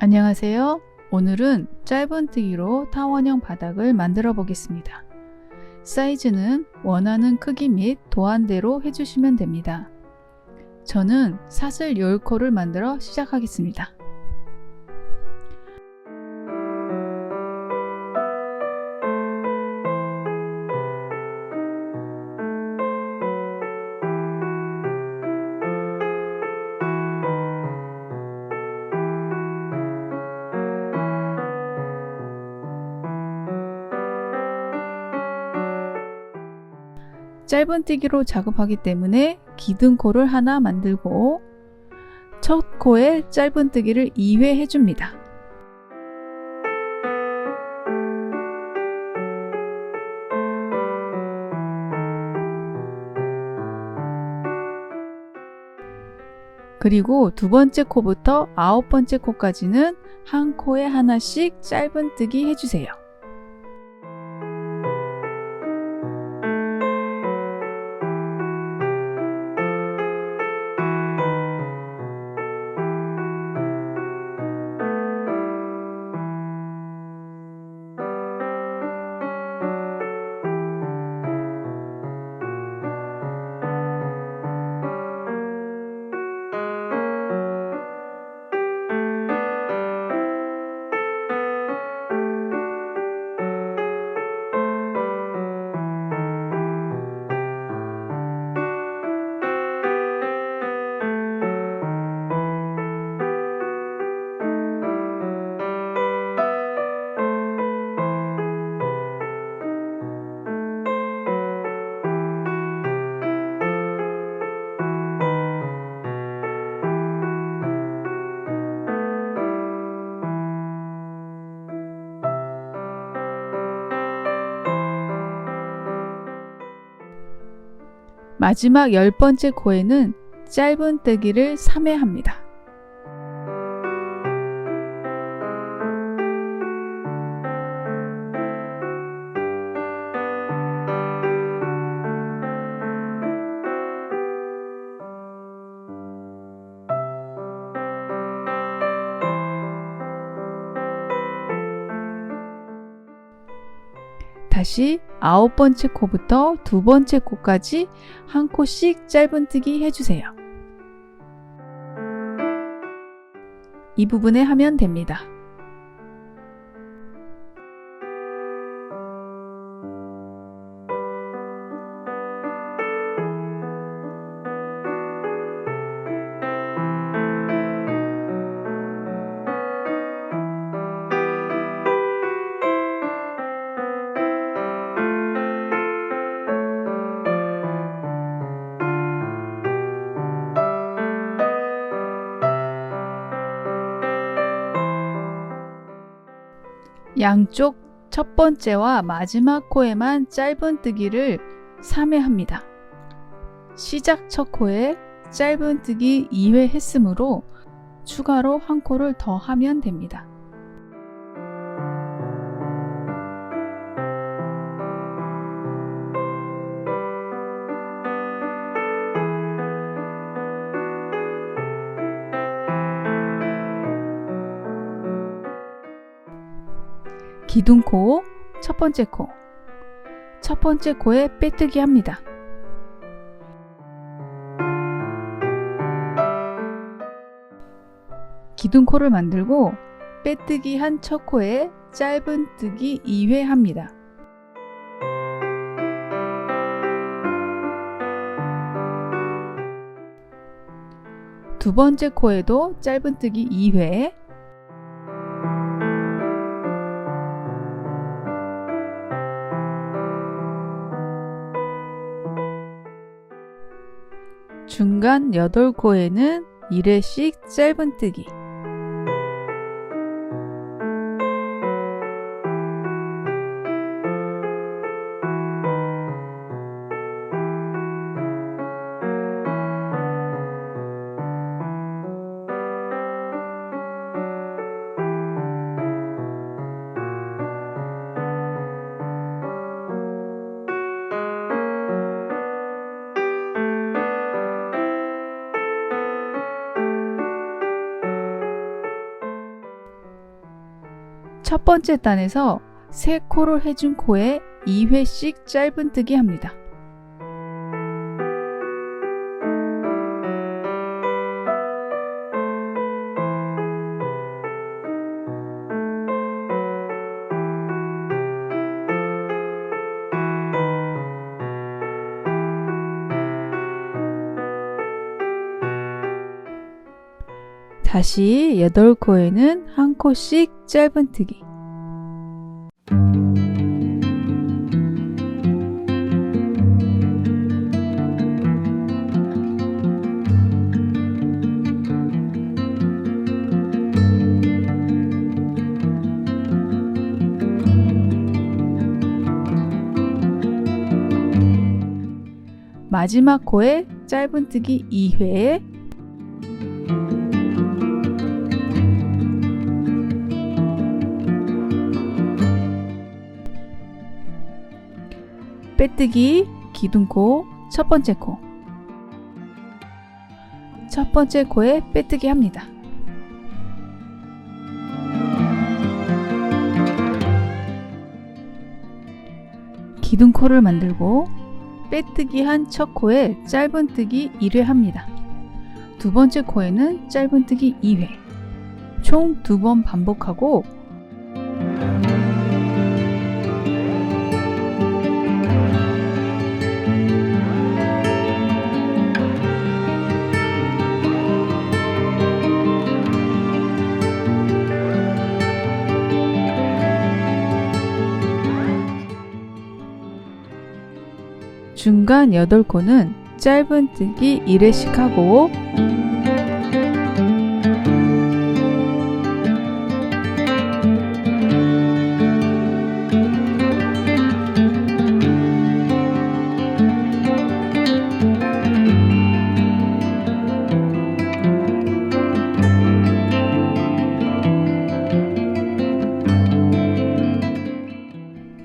안녕하세요. 오늘은 짧은뜨기로 타원형 바닥을 만들어 보겠습니다. 사이즈는 원하는 크기 및 도안대로 해주시면 됩니다. 저는 사슬 10코를 만들어 시작하겠습니다. 짧은뜨기로 작업하기 때문에 기둥코를 하나 만들고 첫 코에 짧은뜨기를 2회 해줍니다. 그리고 두 번째 코부터 아홉 번째 코까지는 한 코에 하나씩 짧은뜨기 해주세요. 마지막 열 번째 코에는 짧은뜨기를 3회 합니다. 다시 아홉 번째 코부터 두 번째 코까지 한 코씩 짧은뜨기 해주세요. 이 부분에 하면 됩니다. 양쪽 첫 번째와 마지막 코에만 짧은뜨기를 3회 합니다. 시작 첫 코에 짧은뜨기 2회 했으므로 추가로 한 코를 더 하면 됩니다. 기둥코, 첫 번째 코. 첫 번째 코에 빼뜨기 합니다. 기둥코를 만들고 빼뜨기 한 첫 코에 짧은 뜨기 2회 합니다. 두 번째 코에도 짧은 뜨기 2회 중간 8코에는 1회씩 짧은뜨기 첫 번째 단에서 세 코를 해준 코에 2회씩 짧은뜨기 합니다. 다시 8코에는 한 코씩 짧은뜨기. 마지막 코에 짧은뜨기 2회 빼뜨기 기둥코 첫 번째 코. 첫 번째 코에 빼뜨기 합니다. 기둥코를 만들고 빼뜨기 한 첫 코에 짧은뜨기 1회 합니다. 두 번째 코에는 짧은뜨기 2회. 총 두 번 반복하고 중간 8코는 짧은뜨기 1회씩 하고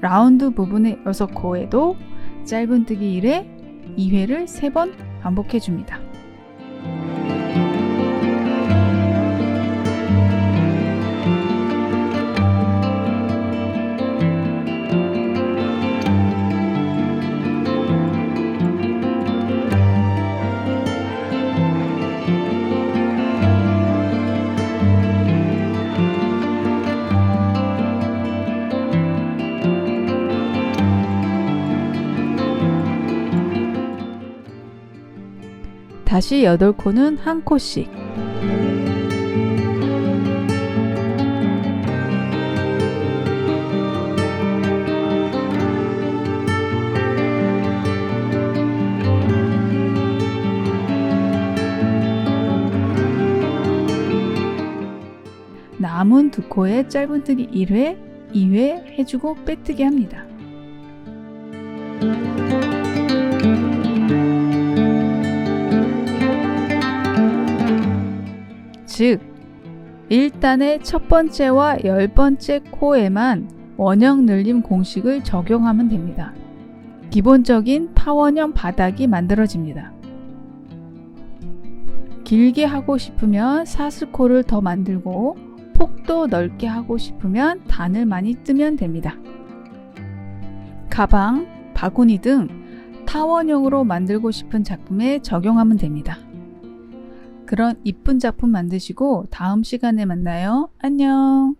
라운드 부분의 6코에도 짧은뜨기 1회, 2회를 3번 반복해 줍니다. 다시 8코는 한 코씩 남은 두 코에 짧은뜨기 1회, 2회 해주고 빼뜨기 합니다. 즉, 1단의 첫 번째와 열 번째 코에만 원형 늘림 공식을 적용하면 됩니다. 기본적인 타원형 바닥이 만들어집니다. 길게 하고 싶으면 사슬코를 더 만들고 폭도 넓게 하고 싶으면 단을 많이 뜨면 됩니다. 가방, 바구니 등 타원형으로 만들고 싶은 작품에 적용하면 됩니다. 그런 이쁜 작품 만드시고 다음 시간에 만나요. 안녕.